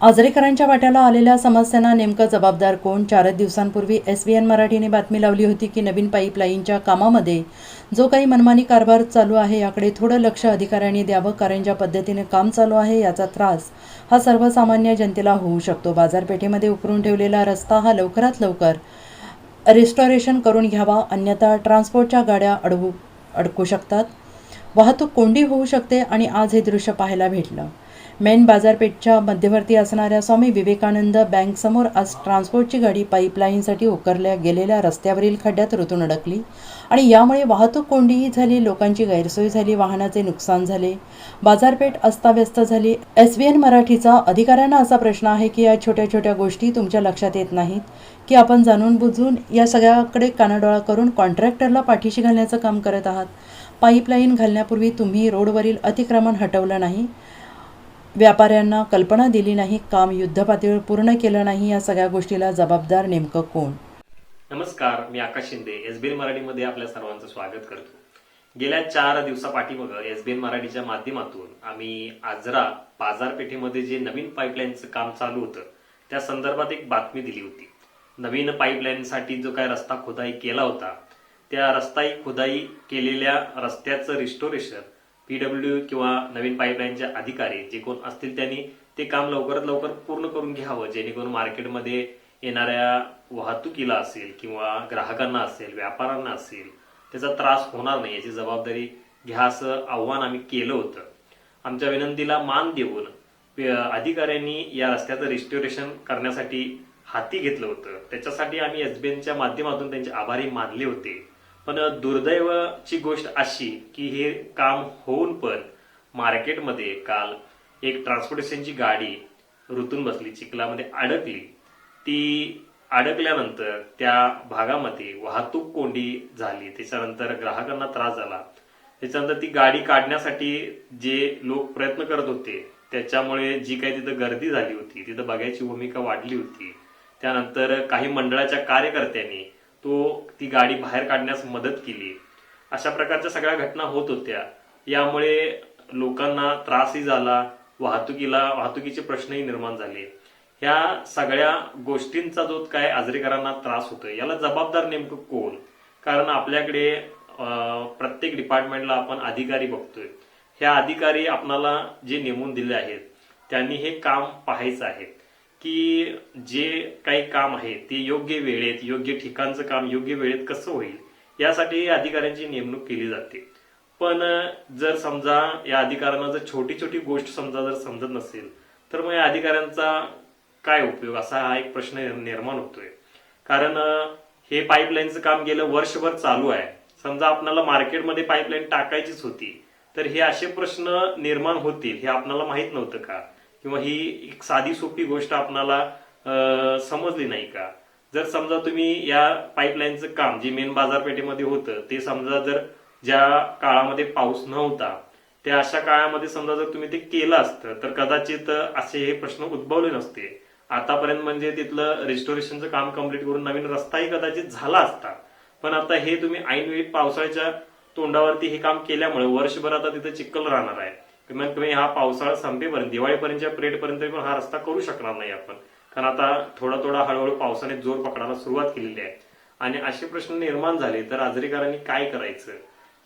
आजरेकरांच्या वाट्याला आलेल्या समस्यांना नेमकं जबाबदार कोण? चारच दिवसांपूर्वी एस बी एन मराठीने बातमी लावली होती की नवीन पाईपलाईनच्या कामामध्ये जो काही मनमानी कारभार चालू आहे याकडे थोडं लक्ष अधिकाऱ्यांनी द्यावं. कारण ज्या पद्धतीने काम चालू आहे याचा त्रास हा सर्वसामान्य जनतेला होऊ शकतो. बाजारपेठेमध्ये उकरून ठेवलेला रस्ता हा लवकरात लवकर रिस्टॉरेशन करून घ्यावा. अन्यथा ट्रान्सपोर्टच्या गाड्या अडवू अडकू शकतात. वाहतूक कोंडी होऊ शकते आणि आज हे दृश्य पाहायला भेटलं. मेन बाजारपेठच्या मध्यवर्ती असणाऱ्या स्वामी विवेकानंद बँकसमोर आज ट्रान्सपोर्टची गाडी पाईपलाईनसाठी उकरल्या गेलेल्या रस्त्यावरील खड्ड्यात रुतून अडकली आणि यामुळे वाहतूक कोंडीही झाली लोकांची गैरसोय झाली वाहनाचे नुकसान झाले. बाजारपेठ अस्ताव्यस्त झाली. एस बी एन मराठीचा अधिकाऱ्यांना असा प्रश्न आहे की या छोट्या छोट्या गोष्टी तुमच्या लक्षात येत नाहीत? की आपण जाणून बुजून या सगळ्याकडे कानाडोळा करून कॉन्ट्रॅक्टरला पाठीशी घालण्याचं काम करत आहात? पाईपलाईन घालण्यापूर्वी तुम्ही रोडवरील अतिक्रमण हटवलं नाही. व्यापाऱ्यांना कल्पना दिली नाही काम युद्धपातळीवर पूर्ण केलं नाही या सगळ्या गोष्टीला जबाबदार नेमकं कोण? नमस्कार मी Akash Shinde S B N मराठीमध्ये आपल्या सर्वांचं स्वागत करतो. गेल्या चार दिवसापाठीमाग एस बी एन मराठीच्या माध्यमातून आम्ही आजरा बाजारपेठेमध्ये जे नवीन पाईपलाईनचं काम चालू होतं त्या संदर्भात एक बातमी दिली होती. नवीन पाईपलाईनसाठी जो काय रस्ता खोदाई केला होता त्या रस्ताई खोदाई केलेल्या रस्त्याचं रिस्टोरेशन पीडब्ल्यू किंवा नवीन पाईपलाईनचे अधिकारी जे कोण असतील त्यांनी ते काम लवकरात लवकर पूर्ण करून घ्यावं जेणेकरून मार्केटमध्ये येणाऱ्या वाहतुकीला असेल किंवा ग्राहकांना असेल व्यापाऱ्यांना असेल त्याचा त्रास होणार नाही याची जबाबदारी घ्या असं आव्हान आम्ही केलं होतं. आमच्या विनंतीला मान देऊन अधिकाऱ्यांनी या रस्त्याचं रिस्टोरेशन करण्यासाठी हाती घेतलं होतं. त्याच्यासाठी आम्ही एसबीएनच्या माध्यमातून त्यांचे आभारी मानले होते. पण दुर्दैवाची गोष्ट अशी की हे काम होऊन पण मार्केटमध्ये काल एक ट्रान्सपोर्टेशनची गाडी रुतून बसली चिखलामध्ये अडकली. ती अडकल्यानंतर त्या भागामध्ये वाहतूक कोंडी झाली. त्याच्यानंतर ग्राहकांना त्रास झाला. त्याच्यानंतर ती गाडी काढण्यासाठी जे लोक प्रयत्न करत होते त्याच्यामुळे जी काही तिथं गर्दी झाली होती तिथं बघायची भूमिका वाढली होती. त्यानंतर काही मंडळाच्या कार्यकर्त्यांनी तो ती गाडी बाहेर काढण्यास मदत केली. अशा प्रकारच्या सगळ्या घटना होत होत्या. यामुळे लोकांना त्रासही झाला वाहतुकीला वाहतुकीचे प्रश्नही निर्माण झाले. ह्या सगळ्या गोष्टींचा जो काय आजरेकरांना त्रास होतोय याला जबाबदार नेमकं कोण? कारण आपल्याकडे प्रत्येक डिपार्टमेंटला आपण अधिकारी बघतोय. ह्या अधिकारी आपणाला जे नेमून दिले आहेत त्यांनी हे काम पाहायचं आहे. की जे काही काम आहे ते योग्य वेळेत योग्य ठिकाणचं काम योग्य वेळेत कसं होईल यासाठी अधिकाऱ्यांची नेमणूक केली जाते. पण जर समजा या अधिकाऱ्यांना जर छोटी छोटी गोष्ट समजा जर समजत नसेल तर मग या अधिकाऱ्यांचा काय उपयोग? असा हा एक प्रश्न निर्माण होतोय. कारण हे पाईपलाईनचं काम गेलं वर्षभर चालू आहे. समजा आपल्याला मार्केटमध्ये पाईपलाईन टाकायचीच होती तर हे असे प्रश्न निर्माण होतील हे आपल्याला माहीत नव्हतं का? किंवा ही एक साधी सोपी गोष्ट आपणाला समजली नाही का? जर समजा तुम्ही या पाईपलाईनचं काम जे मेन बाजारपेठेमध्ये होतं ते समजा जर ज्या काळामध्ये पाऊस नव्हता त्या अशा काळामध्ये समजा जर तुम्ही ते केलं असतं तर कदाचित असे हे प्रश्न उद्भवले नसते. आतापर्यंत म्हणजे तिथलं रिस्टोरेशनचं काम कंप्लीट करून नवीन रस्ताही कदाचित झाला असता. पण आता हे तुम्ही ऐनवेळी पावसाळ्याच्या तोंडावरती हे काम केल्यामुळे वर्षभर आता तिथे चिखल राहणार आहे. कमीत तुम्ही हा पावसाळा संपेपर्यंत दिवाळीपर्यंतच्या पिरियडपर्यंत पण हा रस्ता करू शकणार नाही आपण. कारण आता थोडा थोडा हळूहळू पावसाने जोर पकडायला सुरुवात केलेली आहे. आणि असे प्रश्न निर्माण झाले तर आजरेकरांनी काय करायचं?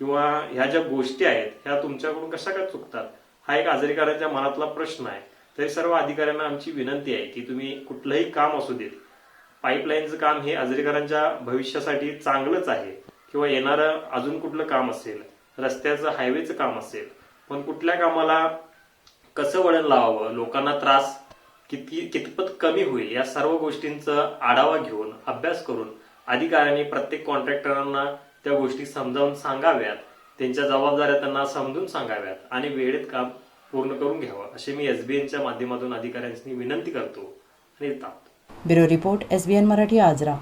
किंवा ह्या ज्या गोष्टी आहेत ह्या तुमच्याकडून कशा काय चुकतात? हा एक आजरेकरांच्या मनातला प्रश्न आहे. तरी सर्व अधिकाऱ्यांना आमची विनंती आहे की तुम्ही कुठलंही काम असू देत पाईपलाईनचं काम हे आजरेकरांच्या भविष्यासाठी चांगलंच आहे. किंवा येणारं अजून कुठलं काम असेल रस्त्याचं हायवेचं काम असेल पण कुठल्या कामाला कसं वळण लावावं लोकांना त्रास किती कितपत कमी होईल या सर्व गोष्टींचा आढावा घेऊन अभ्यास करून अधिकाऱ्यांनी प्रत्येक कॉन्ट्रॅक्टरांना त्या गोष्टी समजावून सांगाव्यात त्यांच्या जबाबदाऱ्या त्यांना समजून सांगाव्यात आणि वेळेत काम पूर्ण करून घ्यावं अशी मी एसबीएनच्या माध्यमातून अधिकाऱ्यांनी विनंती करतो. आणि bureau report S B N Marathi Ajara.